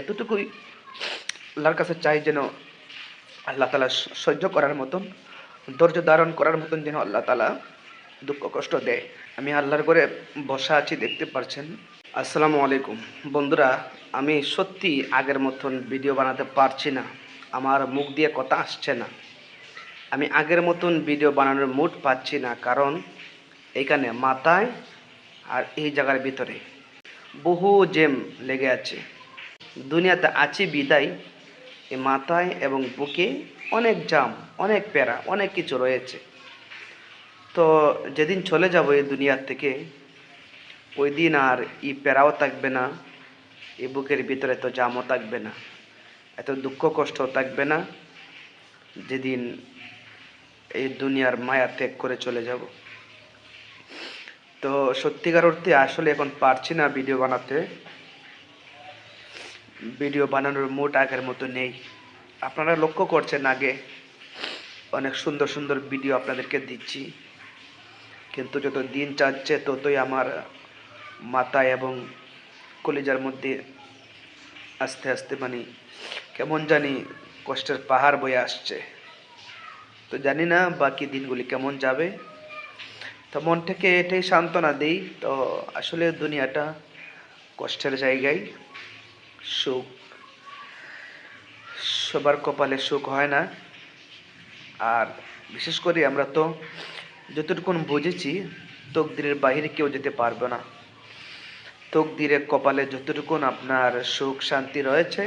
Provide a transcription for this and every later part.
এতটুকুই আল্লাহর কাছে চাই যেন আল্লাহ তালা সহ্য করার মতন, ধৈর্য ধারণ করার মতন যেন আল্লাহ তালা দুঃখ কষ্ট দেয়। আমি আল্লাহর করে বসা আছি, দেখতে পারছেন। আসসালামু আলাইকুম। বন্ধুরা, আমি সত্যি আগের মতন ভিডিও বানাতে পারছি না। আমার মুখ দিয়ে কথা আসছে না। আমি আগের মতন ভিডিও বানানোর মুড পাচ্ছি না, কারণ এখানে মাথায় আর এই জায়গার ভিতরে বহু জেম লেগে আছে। দুনিয়াতে আছি বিদায় এই মাথায় এবং বুকে অনেক জাম, অনেক প্যারা, অনেক কিছু রয়েছে। তো যেদিন চলে যাব এই দুনিয়ার থেকে, ওই দিন আর ই প্যারাও থাকবে না এই বুকের ভিতরে তো জামও থাকবে না, এত দুঃখ কষ্ট থাকবে না, যেদিন এই দুনিয়ার মায়া ত্যাগ করে চলে যাব। তো সত্যিকার অর্থে আসলে এখন পারছি না ভিডিও বানাতে। ভিডিও বানানোর মুড আগের মতো নেই। আপনারা লক্ষ্য করছেন আগে অনেক সুন্দর সুন্দর ভিডিও আপনাদেরকে দিচ্ছি। কিন্তু যত দিন যাচ্ছে, ততই আমার মাথা এবং কলিজার মধ্যে আস্তে আস্তে মানে কেমন জানি কষ্টের পাহাড় বয়ে আসছে। তো জানি না বাকি দিনগুলি কেমন যাবে। তো মন থেকে এটাই সান্ত্বনা দিই। তো আসলে দুনিয়াটা কষ্টের জায়গায়। সুখ। সবার কপালে সুখ হয় না। আর বিশেষ করে আমরা তো যতটুকু বুঝেছি, তকদিরের বাইরে কেউ যেতে পারবে না। তকদিরের কপালে যতটুকু আপনার সুখ শান্তি রয়েছে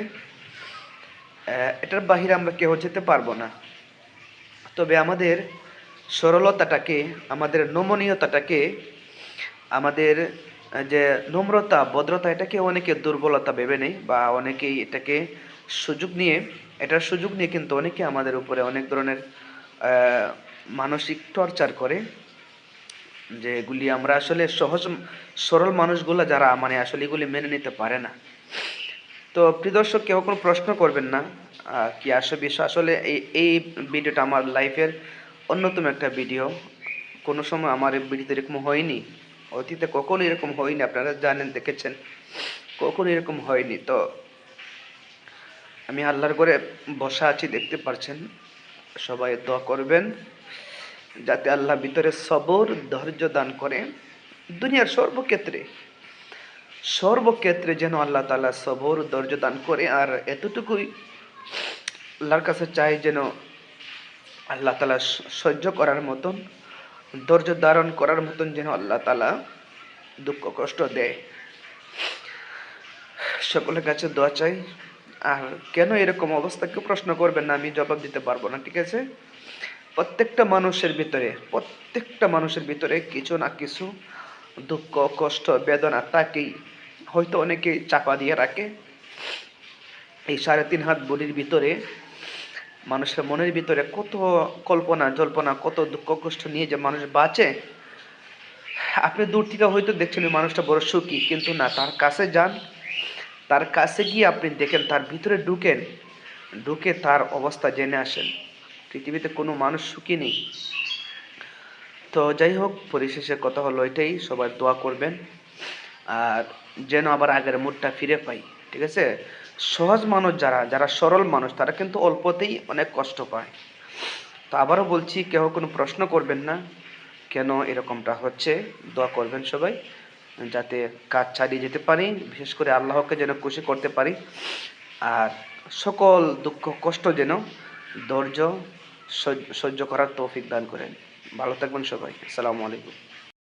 এটার বাহিরে আমরা কেউ যেতে পারব না। তবে আমাদের সরলতাটাকে, আমাদের নমনীয়তাটাকে, আমাদের যে নম্রতা, ভদ্রতা এটাকে অনেকে দুর্বলতা ভেবে নেই বা অনেকেই এটাকে সুযোগ নিয়ে, এটার সুযোগ নিয়ে কিন্তু অনেকে আমাদের উপরে অনেক ধরনের মানসিক টর্চার করে। যেগুলি আমরা আসলে সহজ, সরল মানুষগুলো যারা মানে আসলে এগুলি মেনে নিতে পারে না। তো প্রিয় দর্শক, কেউ কোনো প্রশ্ন করবেন না? কি আসলে বিষয়? আসলে এই এই ভিডিওটা আমার লাইফের অন্যতম একটা ভিডিও। কোনো সময় আমার এই ভিডিওতে এরকম হয়নি। অতীতে কখনো এরকম হয়নি, আপনারা জানেন, দেখেছেন। কখনো এরকম হয়নি। তো আমি আল্লাহর করে বসা আছি, দেখতে পারছেন। সবাই দোয়া করবেন, যাতে আল্লাহ ভিতরে সবর, ধৈর্য দান করে। দুনিয়ার সর্বক্ষেত্রে সর্বক্ষেত্রে যেন আল্লাহ তালা সবর, ধৈর্য দান করে। আর এতটুকুই আল্লাহর কাছে চাই যেন আল্লাহ তালা সহ্য করার মতন ধৈর্য ধারণ করার মতন যেন আল্লাহ তালা দুঃখ, কষ্ট দেয়। সকলের কাছে দোয়া চাই। আর কেন এরকম অবস্থা কেউ প্রশ্ন করবেন না, আমি জবাব দিতে পারব না, ঠিক আছে? প্রত্যেকটা মানুষের ভিতরে, প্রত্যেকটা মানুষের ভিতরে কিছু না কিছু দুঃখ, কষ্ট, বেদনা তাকেই হয়তো অনেকেই চাপা দিয়ে রাখে। এই সাড়ে তিন হাত বলির ভিতরে মানুষের মনের ভিতরে কত কল্পনা, জল্পনা, কত দুঃখ কষ্ট নিয়ে যে মানুষ বাঁচে, আপনি দূর থেকে হয়তো দেখছেন মানুষটা বড় সুখী, কিন্তু না, তার কাছে যান, তার কাছে গিয়ে আপনি দেখেন, তার ভিতরে ঢুকেন, ঢুকে তার অবস্থা জেনে আসেন। পৃথিবীতে কোনো মানুষ সুখী নেই। তো যাই হোক, পরিশেষে কথা হলো এটাই, সবাই দোয়া করবেন। আর যেন আবার আগের মুডটা ফিরে পাই, ঠিক আছে? সহজ মানুষ যারা যারা সরল মানুষ, তারা কিন্তু অল্পতেই অনেক কষ্ট পায়। তো আবারও বলছি কেউ কোনো প্রশ্ন করবেন না, কেন এরকমটা হচ্ছে, দোয়া করবেন সবাই, যাতে কাজ ছাড়িয়ে যেতে পারি, বিশেষ করে আল্লাহকে যেন খুশি করতে পারি। আর সকল দুঃখ, কষ্ট যেন ধৈর্য সহ্য- করার তৌফিক দান করেন। ভালো থাকবেন সবাই। আসসালামু আলাইকুম।